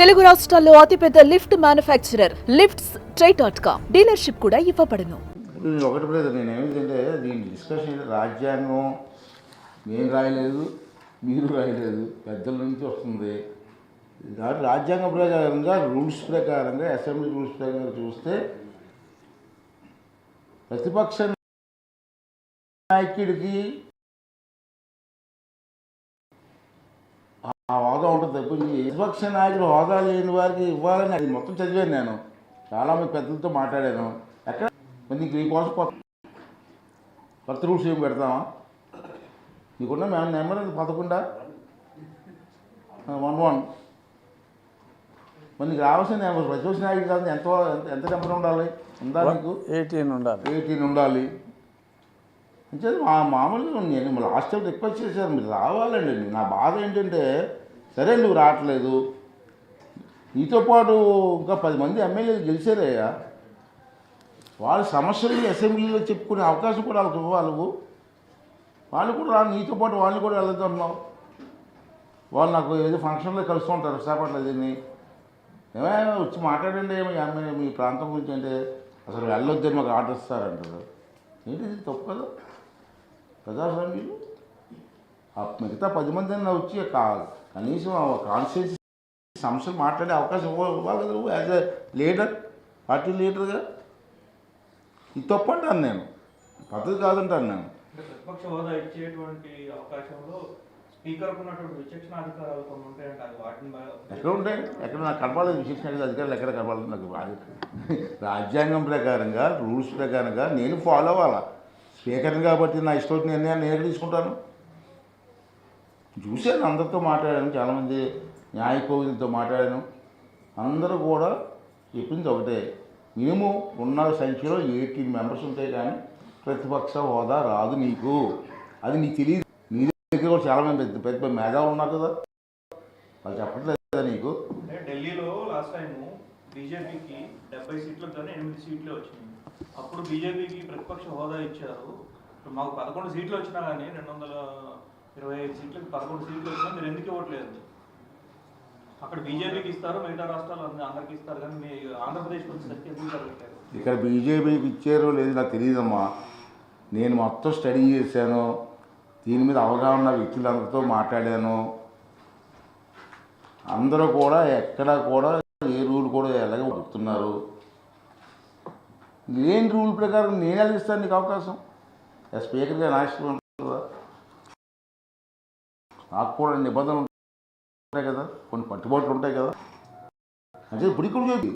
తెలుగు రాష్ట్రాల్లో అతిపెద్ద lift manufacturer lifts try dot com. Dealership కూడా ఇవ్వబడును. ఇప్పుడు ఒకటి బ్రదర్ నేను ఏమిటంటే దీని డిస్కషన్ రాజ్యాంగం నేను రాయలేదు మీరు రాయలేదు పెద్దల నుంచి వస్తుంది. కాబట్టి రాజ్యాంగ ప్రకారంగా రూల్స్ ప్రకారంగా అసెంబ్లీ రూల్స్ ప్రకారంగా చూస్తే ప్రతిపక్ష నాయకుడికి ఆ హోదా ఉంటుంది తప్పించి ప్రతిపక్ష నాయకుడు హోదా లేని వారికి ఇవ్వాలని అది మొత్తం చదివాను నేను. చాలామంది పెద్దలతో మాట్లాడాను. ఎక్కడ? నీకు నీకోసం కొత్త కొత్త రూల్స్ ఏం పెడతామా నీకున్న మేము నెంబర్ పదకొండా? One one. మరి నీకు రావాల్సిన నెంబర్ ప్రతిపక్ష నాయకుడు కాదు ఎంత ఎంత- ఎంత నెంబర్ ఉండాలి? ఉందా నీకు? ఎయిటీన్ ఉండాలి. ఎయిటీన్ ఉండాలి. అంటే మా మామూలుగా నేను లాస్ట్ టైం రిక్వెస్ట్ చేశాను మీరు రావాలండి. నా బాధ ఏంటంటే సరే నువ్వు రావట్లేదు. నీతో పాటు ఇంకా పది మంది ఎమ్మెల్యేలు గెలిచారయ్యా. వాళ్ళ సమస్యలు అసెంబ్లీలో చెప్పుకునే అవకాశం కూడా వాళ్ళకి ఇవ్వాలి వాళ్ళు. కూడా రా నీతో పాటు వాళ్ళని కూడా వెళ్తున్నావు వాళ్ళు నాకు ఏదో ఫంక్షన్లో కలుస్తూ ఉంటారు విశాఖపట్నం దీన్ని. ఏమైనా వచ్చి మాట్లాడండి మీ మీ ప్రాంతం గురించి అంటే అసలు వెళ్ళొద్దని మాకు ఆర్డర్ ఇస్తారంటారు. ఏంటి ఇది తప్పు కదా? ప్రజాస్వామ్యులు? ఆ మిగతా పది మంది వచ్చి కాదు కనీసం కాన్స్టిట్యూన్సీ సమస్యలు మాట్లాడే అవకాశం ఇవ్వ- ఇవ్వాలి కదా నువ్వు యాజ్ ఎ లీడర్ పార్టీ లీడర్గా ఇది తప్పు అంటాను నేను. పద్ధతి కాదంటాను నేను. అంటే ప్రతిపక్ష హోదా ఇచ్చేటువంటి అవకాశంలో స్పీకర్కు ఉన్నటువంటి విచక్షణ అధికారాలు కొన్ని ఉంటాయంటే అది వాటిని బా- ఎక్కడ ఉంటాయి? ఎక్కడ నాకు కనపాలేదు విశేషణ అధికారులు ఎక్కడ కనపాలేదు నాకు రాజ్యాంగం ప్రకారంగా రూల్స్ ప్రకారంగా నేను ఫాలో అవ్వాలా? స్పీకర్ని కాబట్టి నా ఇష్టం నిర్ణయాన్ని నేను తీసుకుంటాను? చూశాను అందరితో మాట్లాడాను చాలామంది న్యాయ కోవిలతో మాట్లాడాను. అందరూ కూడా చెప్పింది ఒకటే మేము ఉన్న సంఖ్యలో ఎయిటీన్ మెంబర్స్ ఉంటాయి కానీ ప్రతిపక్ష హోదా రాదు నీకు. అది నీకు తెలియదు నీ దగ్గర కూడా చాలామంది పెద్ద పెద్ద మేధా ఉన్నారు కదా. వాళ్ళు చెప్పట్లేదా నీకు? అంటే ఢిల్లీలో లాస్ట్ టైం బీజేపీకి డెబ్బై సీట్లు కానీ ఎనిమిది సీట్లే వచ్చినాయి. అప్పుడు బీజేపీకి ప్రతిపక్ష హోదా ఇచ్చారు. మాకు పదకొండు సీట్లు వచ్చినా కానీ రెండు వందల ఇరవై ఐదు సీట్లకు పదకొండు సీట్లు వచ్చినా మీరు ఎందుకు ఇవ్వట్లేదు? అక్కడ బీజేపీకి ఇస్తారు మిగతా రాష్ట్రాలు అందరికి ఇస్తారు కానీ మీ ఆంధ్రప్రదేశ్ వచ్చేసరికి ఎందుకు జరగట్లేదు ఇక్కడ బీజేపీకి ఇచ్చారో లేదో నాకు తెలియదమ్మా నేను మొత్తం స్టడీ చేశాను దీని మీద అవగాహన ఉన్న వ్యక్తులందరితో మాట్లాడాను. అందరూ కూడా ఎక్కడ కూడా ఏ రూల్ కూడా ఎలాగ చెప్తున్నారు లేని రూల్ ప్రకారం నేను ఎలా ఇస్తాను నీకు అవకాశం? స్పీకర్గా నా ఇష్టం నాకు కూడా నిబంధనలు ఉంటాయి కదా. కొన్ని పట్టుబాట్లు ఉంటాయి కదా. అంటే ఇప్పుడు ఇక్కడ చేయండి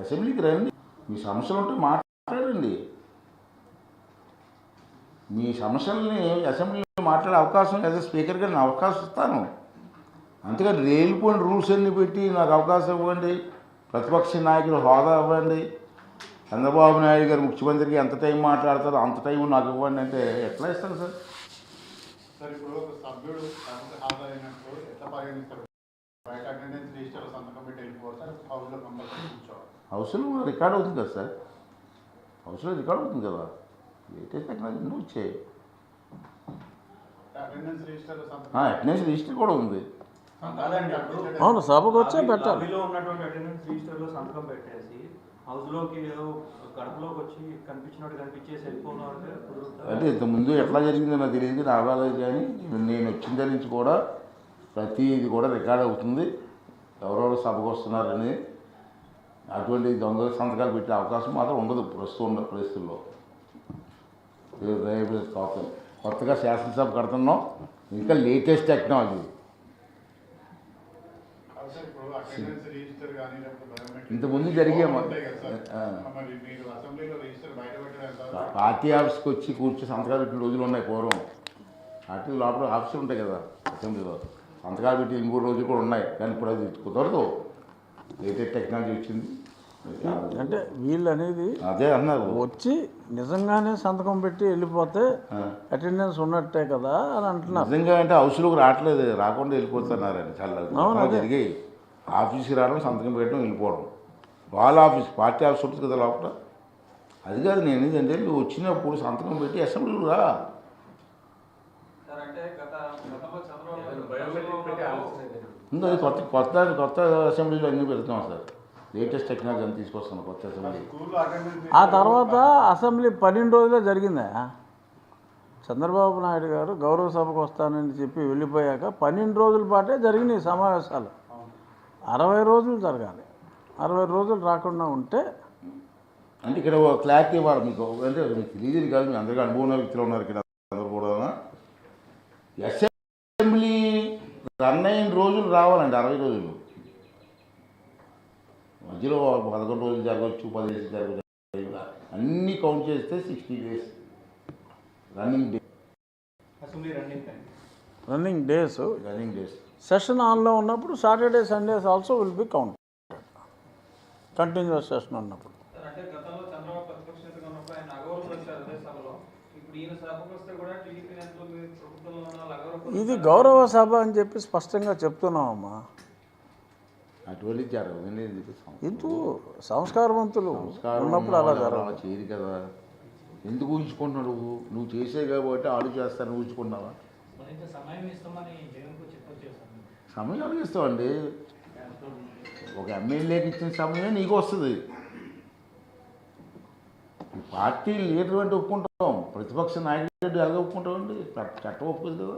అసెంబ్లీకి రండి. మీ సమస్యలు ఉంటే మాట్లాడండి. మీ సమస్యల్ని అసెంబ్లీలో మాట్లాడే అవకాశం యాజ్ స్పీకర్గా నేను అవకాశం ఇస్తాను. అంతేకాని రేలిపోయిన రూల్స్ అన్ని పెట్టి నాకు అవకాశం ఇవ్వండి. ప్రతిపక్ష నాయకుడు హోదా ఇవ్వండి. చంద్రబాబు నాయుడు గారు ముఖ్యమంత్రికి ఎంత టైం మాట్లాడతారో అంత టైం నాకు ఇవ్వండి అంటే ఎట్లా ఇస్తాను సార్ ఇప్పుడు ఒక సభ్యుడు తనకు బయట అటెండెన్స్ రిజిస్టర్ సంతకం పెట్టి వెళ్ళిపోవాలి సార్ హౌస్లో కంపల్సరీ కూర్చోవాలి హౌస్లో రికార్డ్ అవుతుంది కదా సార్? హౌస్లో రికార్డ్ అవుతుంది కదా? టెక్నాలజీ నువ్వు వచ్చాయి? అటెండెన్స్ రిజిస్టర్ కూడా ఉంది. అవును సభకు వచ్చే పెట్టాలి. ఉన్నటువంటి అటెండెన్స్ రిజిస్టర్లో సంతకం పెట్టేసి హౌస్లోకి ఏదో గడపలోకి వచ్చి కనిపించినట్టు కనిపించేసి వెళ్ళిపోవడం అంటే? అంటే ఇంతకుముందు ఎట్లా జరిగిందో నాకు తెలియదు రావాలి కానీ నేను వచ్చిన నుంచి కూడా ప్రతిది కూడా రికార్డ్ అవుతుంది. ఎవరెవరు సభకు వస్తున్నారని అటువంటి దొంగల సంతకాలు పెట్టే అవకాశం మాత్రం ఉండదు ప్రస్తుతం ఉన్న పరిస్థితుల్లో. రేపు కొత్త కొత్తగా శాసనసభ కడుతున్నాం. ఇంకా లేటెస్ట్ టెక్నాలజీ. ఇంతకుముందు జరిగే పార్టీ ఆఫీస్కి వచ్చి కూర్చొని సంతకాలు పెట్టిన రోజులు ఉన్నాయి పూర్వం. పార్టీ లోపల ఆఫీసులు ఉంటాయి కదా అసెంబ్లీలో. సంతకాలు పెట్టి ఇంకో రోజులు కూడా ఉన్నాయి. కానీ ఇప్పుడు అది కుదరదు. లేటెస్ట్ టెక్నాలజీ వచ్చింది అంటే వీళ్ళు అనేది అదే అన్నారు. వచ్చి నిజంగానే సంతకం పెట్టి వెళ్ళిపోతే. అటెండెన్స్ ఉన్నట్టే కదా అని అంటున్నారు. నిజంగా అంటే హౌస్లోకి రావట్లేదు. రాకుండా వెళ్ళిపోతున్నారని చాలా. జరిగాయి ఆఫీస్కి రావడం సంతకం పెట్టడం వెళ్ళిపోవడం. వాళ్ళ ఆఫీస్ పార్టీ ఆఫీస్ ఉంటుంది కదా లోపల. అది కాదు నేను ఏంటంటే నువ్వు వచ్చినప్పుడు సంతకం పెట్టి అసెంబ్లీలో రా సార్ అంటే గత గతంలో చంద్రబాబు గారు బయోమెట్రిక్ పెట్టి ఆలోచన ఇంకా అది కొత్త కొత్త కొత్త అసెంబ్లీలో అన్నీ పెడతాం సార్? లేటెస్ట్ టెక్నాలజీ అని తీసుకొస్తాం కొత్త అసెంబ్లీ. ఆ తర్వాత అసెంబ్లీ పన్నెండు రోజులే జరిగిందా? చంద్రబాబు నాయుడు గారు గౌరవ సభకు వస్తానని చెప్పి వెళ్ళిపోయాక పన్నెండు రోజుల పాటే జరిగినాయి సమావేశాలు. అరవై రోజులు జరగాలి. అరవై రోజులు రాకుండా ఉంటే అంటే ఇక్కడ ఒక క్లారిటీ ఇవ్వాలి మీకు. అంటే మీకు తెలియదు కాదు మీ అందరికీ అనుభవం ఉన్న వ్యక్తులు ఉన్నారు ఇక్కడ. అసెంబ్లీ రన్ అయిన రోజులు రావాలండి అరవై రోజులు. మధ్యలో పదకొండు రోజులు జరగవచ్చు పది రోజులు జరగవచ్చు. అన్నీ కౌంట్ చేస్తే sixty days running day running days running days session ఆన్లో ఉన్నప్పుడు Saturday Sundays also will be count continuous session ఉన్నప్పుడు. ఇది గౌరవ సభ అని చెప్పి స్పష్టంగా చెప్తున్నామమ్మా అటువంటి ఎందుకు సంస్కారవంతులు సంస్కారం ఉన్నప్పుడు అలా జరగదు. చేయరు కదా. ఎందుకు ఊహించుకుంటున్నావు నువ్వు? నువ్వు చేసే కాబట్టి ఆడు చేస్తాను ఊహించుకున్నావా సమయం అడిగిస్తామండి ఒక ఎమ్మెల్యేకి ఇచ్చిన సమయమే నీకు వస్తుంది. పార్టీ లీడర్ అంటే ఒప్పుకుంటాం. ప్రతిపక్ష నాయకుడు ఎలా ఒప్పుకుంటామండి? చట్ట- చట్టం ఒప్పుతుంది కదా.